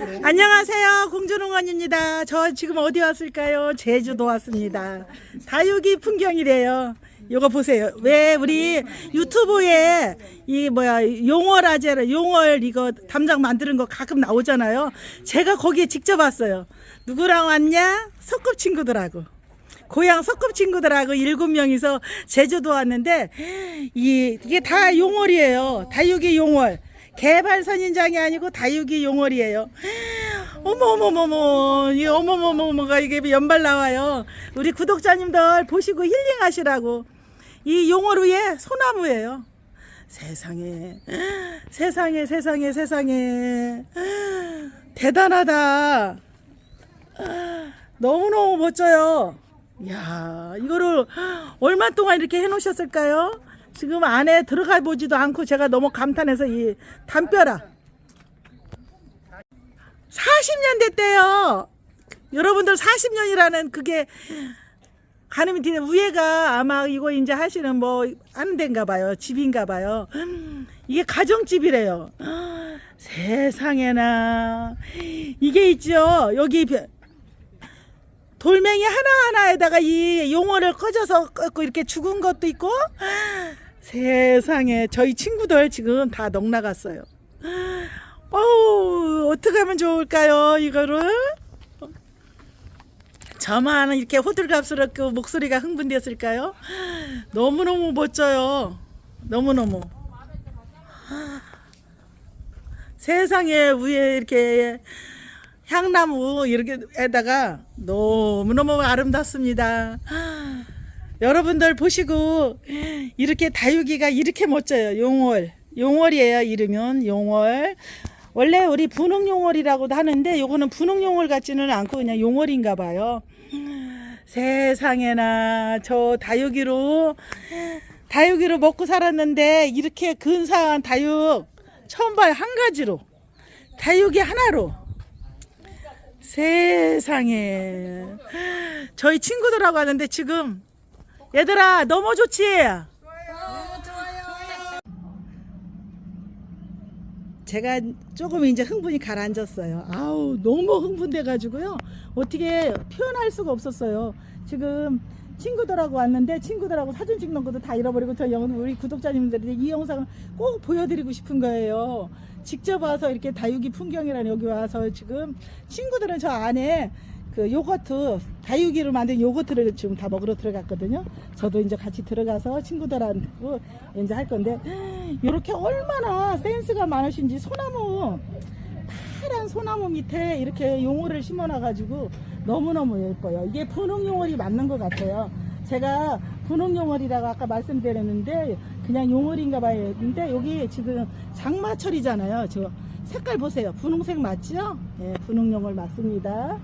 안녕하세요. 공주농원입니다. 저 지금 어디 왔을까요? 제주도 왔습니다. 다육이 풍경이래요. 이거 보세요. 왜 우리 유튜브에 이 뭐야 용월 아재를 용월 이거 담장 만드는 거 가끔 나오잖아요. 제가 거기에 직접 왔어요. 누구랑 왔냐? 소꿉친구들하고. 고향 소꿉친구들하고 일곱 명이서 제주도 왔는데 이 이게 다 용월이에요. 다육이 용월. 개발 선인장이 아니고 다육이 용월이에요. 어머 어머 어머 어머 이 어머 어머 어머 어머가 이게 연발 나와요. 우리 구독자님들 보시고 힐링하시라고 이 용월 위에 소나무예요. 세상에 세상에 세상에 세상에 대단하다. 너무너무 멋져요. 야 이거를 얼마 동안 이렇게 해놓으셨을까요? 지금 안에 들어가 보지도 않고 제가 너무 감탄해서 이 담벼락 40년 됐대요. 여러분들 40년이라는 그게 가늠이 뒤에 위에가 아마 이거 이제 하시는 뭐 하는 데인가 봐요. 집인가 봐요. 이게 가정집이래요. 세상에나 이게 있죠. 여기 돌멩이 하나하나에다가 이 용어를 꺼져서 이렇게 죽은 것도 있고 세상에 저희 친구들 지금 다 넉나갔어요. 어우 어떻게 하면 좋을까요 이거를 저만 이렇게 호들갑스럽고 목소리가 흥분됐을까요 너무너무 멋져요 너무너무 세상에 위에 이렇게 향나무 이렇게에다가 너무너무 아름답습니다. 여러분들 보시고 이렇게 다육이가 이렇게 멋져요. 용월. 용월이에요. 이름은 용월. 원래 우리 분홍 용월이라고도 하는데 요거는 분홍 용월 같지는 않고 그냥 용월인가 봐요. 세상에나 저 다육이로 다육이로 먹고 살았는데 이렇게 근사한 다육 처음 봐요. 한 가지로. 다육이 하나로. 세상에 저희 친구들하고 하는데 지금 얘들아 너무 좋지? 제가 조금 이제 흥분이 가라앉았어요. 아우 너무 흥분돼 가지고요. 어떻게 표현할 수가 없었어요. 지금 친구들하고 왔는데 친구들하고 사진 찍는 것도 다 잃어버리고 저 영, 우리 구독자님들이 이 영상을 꼭 보여드리고 싶은 거예요. 직접 와서 이렇게 다육이 풍경이라는 여기 와서 지금 친구들은 저 안에 그 요거트 다육이로 만든 요거트를 지금 다 먹으러 들어갔거든요. 저도 이제 같이 들어가서 친구들하고 이제 할 건데 이렇게 얼마나 센스가 많으신지 소나무 파란 소나무 밑에 이렇게 용어를 심어놔가지고 너무너무 예뻐요. 이게 분홍용월이 맞는 것 같아요. 제가 분홍용월이라고 아까 말씀드렸는데 그냥 용월인가 봐요. 근데 여기 지금 장마철이잖아요. 저 색깔 보세요. 분홍색 맞죠? 예, 분홍용월 맞습니다.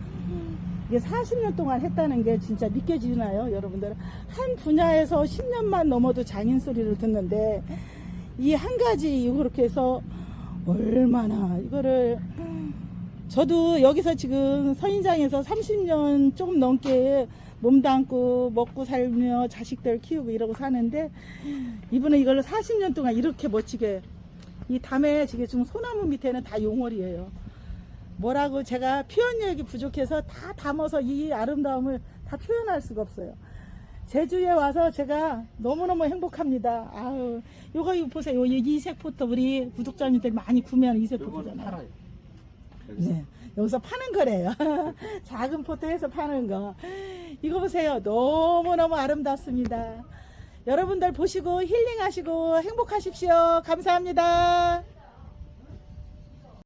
이게 40년 동안 했다는 게 진짜 믿겨지나요? 여러분들 한 분야에서 10년만 넘어도 장인 소리를 듣는데 이 한 가지 이렇게 해서 얼마나 이거를 저도 여기서 지금 서인장에서 30년 조금 넘게 몸담고 먹고 살며 자식들 키우고 이러고 사는데 이분은 이걸 40년 동안 이렇게 멋지게 이 담에 지금 소나무 밑에는 다 용월이에요. 뭐라고 제가 표현력이 부족해서 다 담아서 이 아름다움을 다 표현할 수가 없어요. 제주에 와서 제가 너무너무 행복합니다. 아유, 요거 이거 보세요. 요 이색 포토 우리 구독자님들 많이 구매하는 이색. 여기서. 네. 여기서 파는 거래요. 작은 포트에서 파는 거. 이거 보세요. 너무너무 아름답습니다. 여러분들 보시고 힐링하시고 행복하십시오. 감사합니다.